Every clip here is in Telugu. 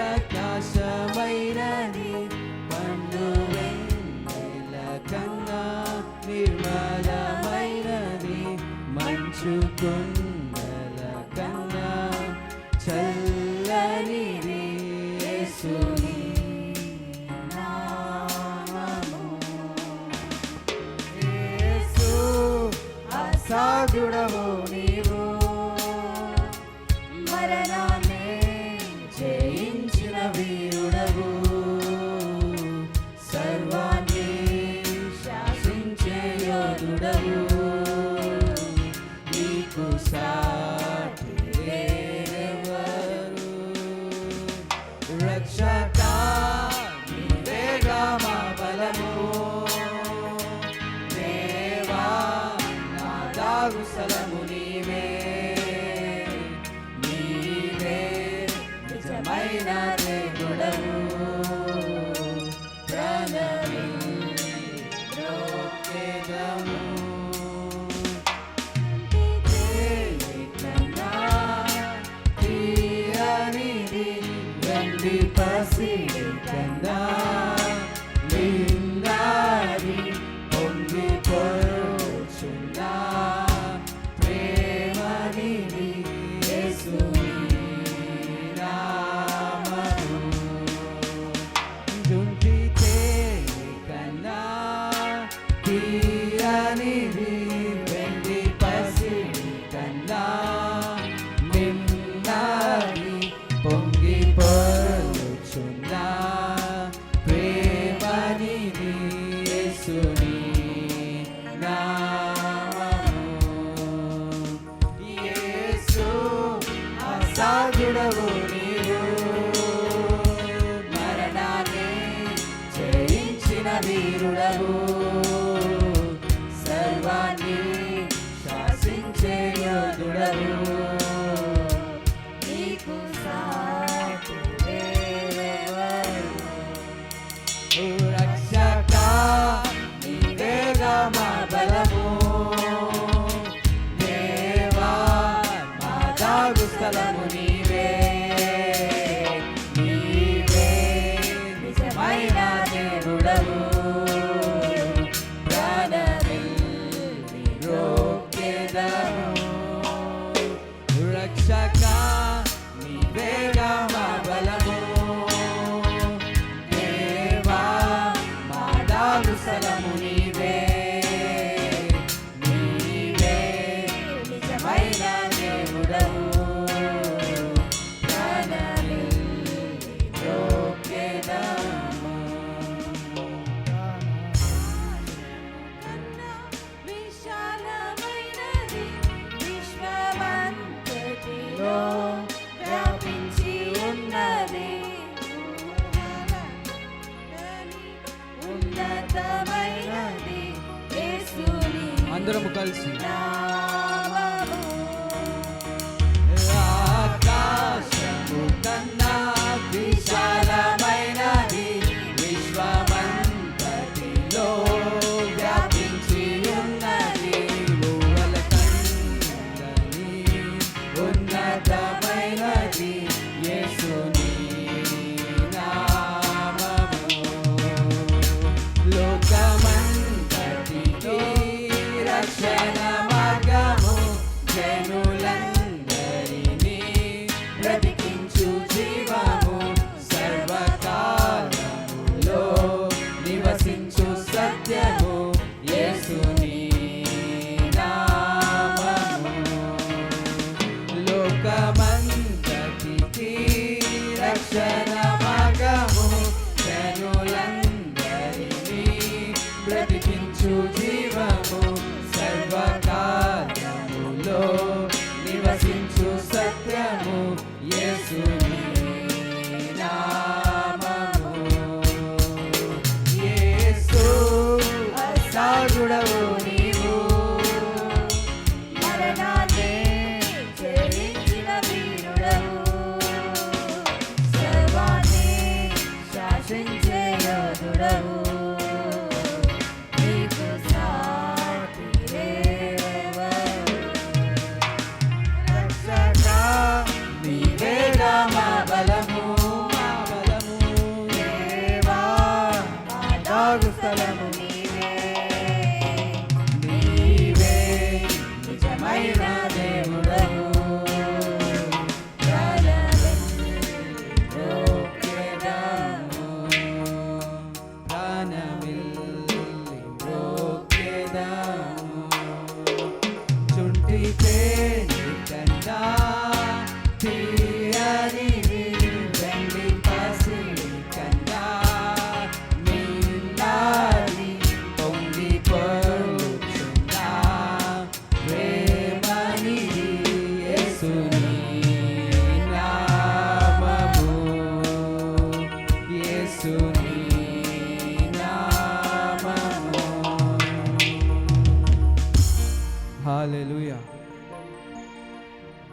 பிரகாசமை والسلام لي من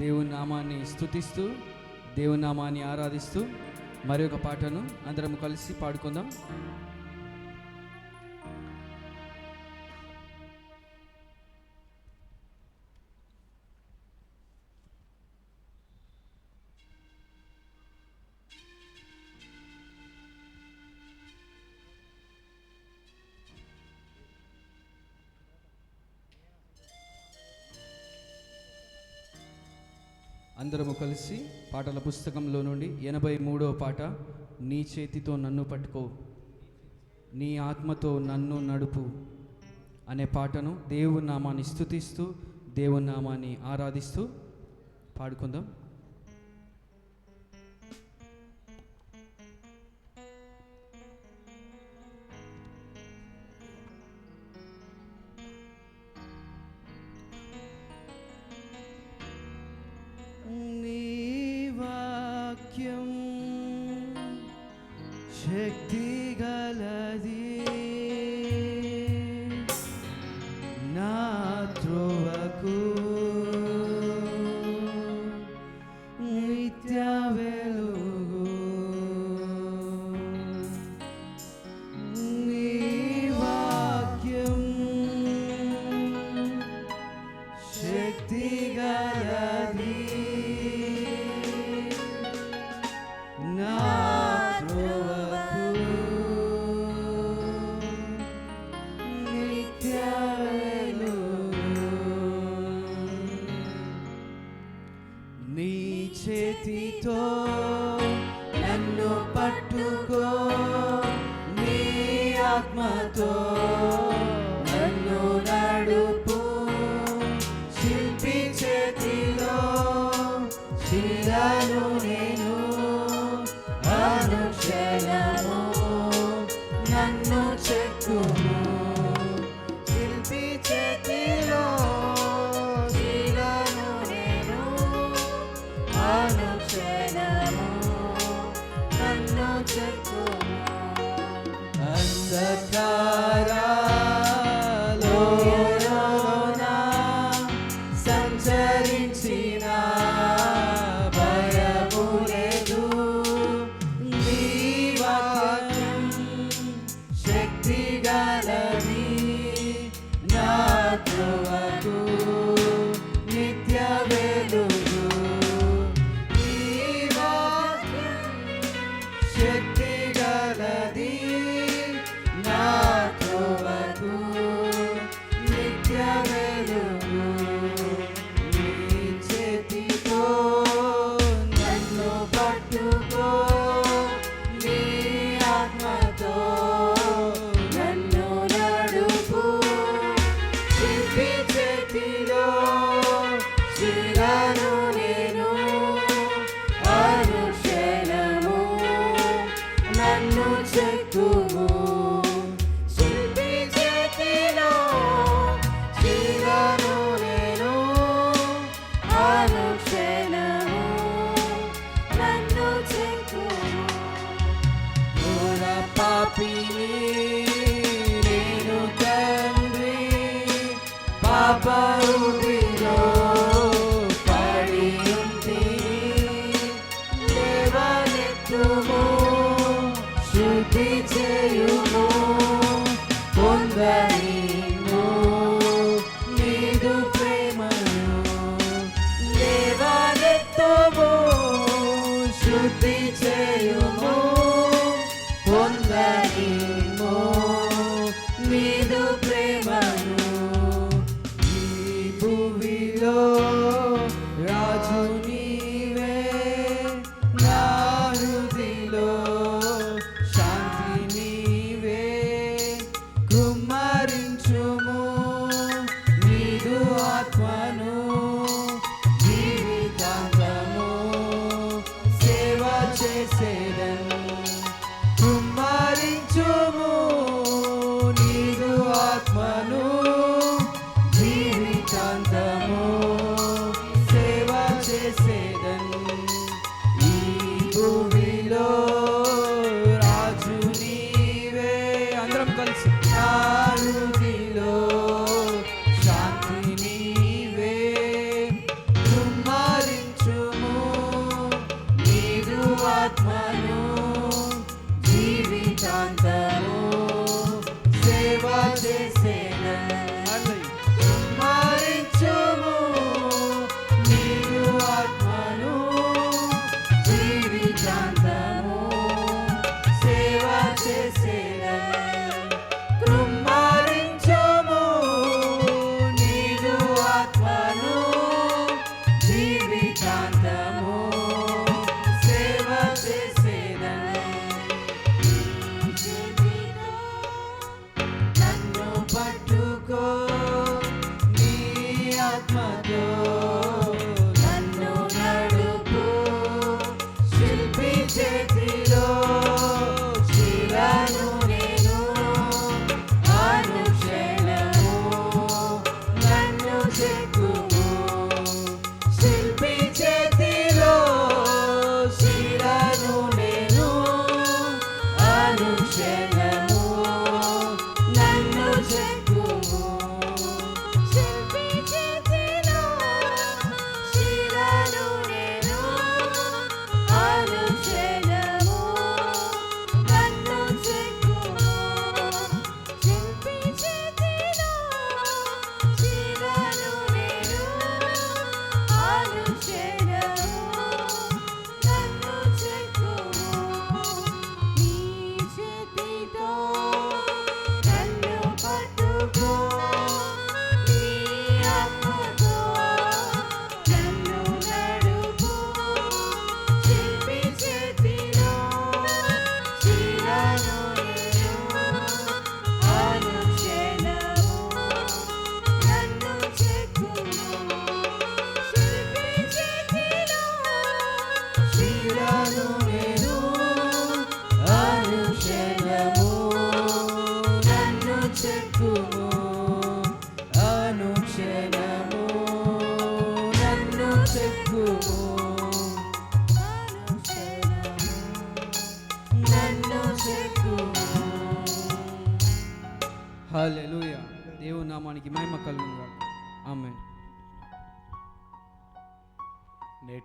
దేవుని నామాన్ని స్థుతిస్తూ దేవుని నామాన్ని ఆరాధిస్తూ మరి ఒక పాటను అందరం కలిసి పాడుకుందాం. అందరము కలిసి పాటల పుస్తకంలో నుండి ఎనభై మూడో పాట నీ చేతితో నన్ను పట్టుకో నీ ఆత్మతో నన్ను నడుపు అనే పాటను దేవునామాన్ని స్థుతిస్తూ దేవునామాన్ని ఆరాధిస్తూ పాడుకుందాం. bendito.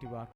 active arc